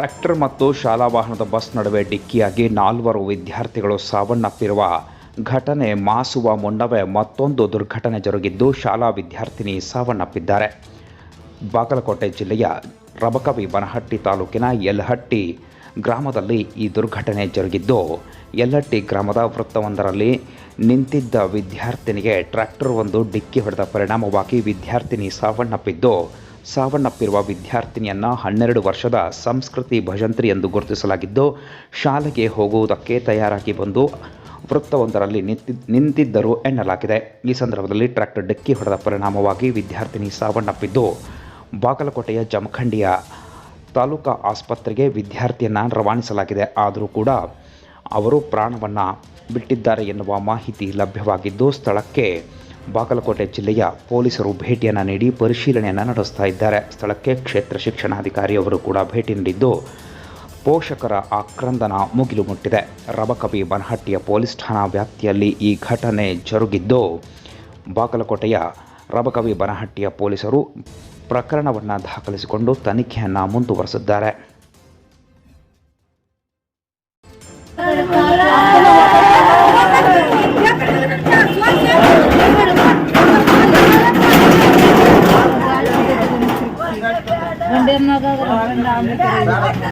Tractor ಮತ್ತು ಶಾಲಾ ವಾಹನದ ಬಸ್ ನಡುವೆ ಡಿಕ್ಕಿಯಾಗಿ ನಾಲ್ವರು ವಿದ್ಯಾರ್ಥಿಗಳು ಸಾವನ್ನಪ್ಪಿರುವ ಘಟನೆ ಮಾಸುವ ಮುನ್ನವೇ ಮತ್ತೊಂದು ದುರ್ಘಟನೆ ಜರುಗಿದ್ದು ಶಾಲಾ ವಿದ್ಯಾರ್ಥಿನಿ ಸಾವನ್ನಪ್ಪಿದ್ದಾರೆ. ಬಾಗಲಕೋಟೆ ಜಿಲ್ಲೆಯ ರಬಕವಿ ಬನಹಟ್ಟಿ ತಾಲೂಕಿನ ಯಲಹಟ್ಟಿ ಗ್ರಾಮದಲ್ಲಿ ಈ ದುರ್ಘಟನೆ ಜರುಗಿದ್ದು, ಯಲಹಟ್ಟಿ ಗ್ರಾಮದ ವೃತ್ತವೊಂದರಲ್ಲಿ ನಿಂತಿದ್ದ ವಿದ್ಯಾರ್ಥಿನಿಗೆ ಟ್ರ್ಯಾಕ್ಟರ್ ಒಂದು ಡಿಕ್ಕಿ ಹೊಡೆದ ಪರಿಣಾಮವಾಗಿ ವಿದ್ಯಾರ್ಥಿನಿ ಸಾವನ್ನಪ್ಪಿದ್ದು ಸಾವನ್ನಪ್ಪಿರುವ ವಿದ್ಯಾರ್ಥಿನಿಯನ್ನು ಹನ್ನೆರಡು ವರ್ಷದ ಸಂಸ್ಕೃತಿ ಭಜಂತ್ರಿ ಎಂದು ಗುರುತಿಸಲಾಗಿದ್ದು, ಶಾಲೆಗೆ ಹೋಗುವುದಕ್ಕೆ ತಯಾರಾಗಿ ಬಂದು ವೃತ್ತವೊಂದರಲ್ಲಿ ನಿಂತಿ, ನಿಂತಿದ್ದರು ಎನ್ನಲಾಗಿದೆ. ಈ ಸಂದರ್ಭದಲ್ಲಿ ಟ್ರ್ಯಾಕ್ಟರ್ ಡಿಕ್ಕಿ ಹೊಡೆದ ಪರಿಣಾಮವಾಗಿ ವಿದ್ಯಾರ್ಥಿನಿ ಸಾವನ್ನಪ್ಪಿದ್ದು, ಬಾಗಲಕೋಟೆಯ ಜಮಖಂಡಿಯ ತಾಲೂಕಾ ಆಸ್ಪತ್ರೆಗೆ ವಿದ್ಯಾರ್ಥಿಯನ್ನು ರವಾನಿಸಲಾಗಿದೆ. ಆದರೂ ಕೂಡ ಅವರು ಪ್ರಾಣವನ್ನು ಬಿಟ್ಟಿದ್ದಾರೆ ಎನ್ನುವ ಮಾಹಿತಿ ಲಭ್ಯವಾಗಿದ್ದು, ಸ್ಥಳಕ್ಕೆ ಬಾಗಲಕೋಟೆ ಜಿಲ್ಲೆಯ ಪೊಲೀಸರು ಭೇಟಿಯನ್ನು ನೀಡಿ ಪರಿಶೀಲನೆಯನ್ನು ನಡೆಸ್ತಾ ಇದ್ದಾರೆ. ಸ್ಥಳಕ್ಕೆ ಕ್ಷೇತ್ರ ಶಿಕ್ಷಣಾಧಿಕಾರಿಯವರು ಕೂಡ ಭೇಟಿ ನೀಡಿದ್ದು, ಪೋಷಕರ ಆಕ್ರಂದನ ಮುಗಿಲು ಮುಟ್ಟಿದೆ. ರಬಕವಿ ಬನಹಟ್ಟಿಯ ಪೊಲೀಸ್ ಠಾಣಾ ವ್ಯಾಪ್ತಿಯಲ್ಲಿ ಈ ಘಟನೆ ಜರುಗಿದ್ದು, ಬಾಗಲಕೋಟೆಯ ರಬಕವಿ ಬನಹಟ್ಟಿಯ ಪೊಲೀಸರು ಪ್ರಕರಣವನ್ನು ದಾಖಲಿಸಿಕೊಂಡು ತನಿಖೆಯನ್ನು ಮುಂದುವರೆಸಿದ್ದಾರೆ. అదే అన్నావు కదా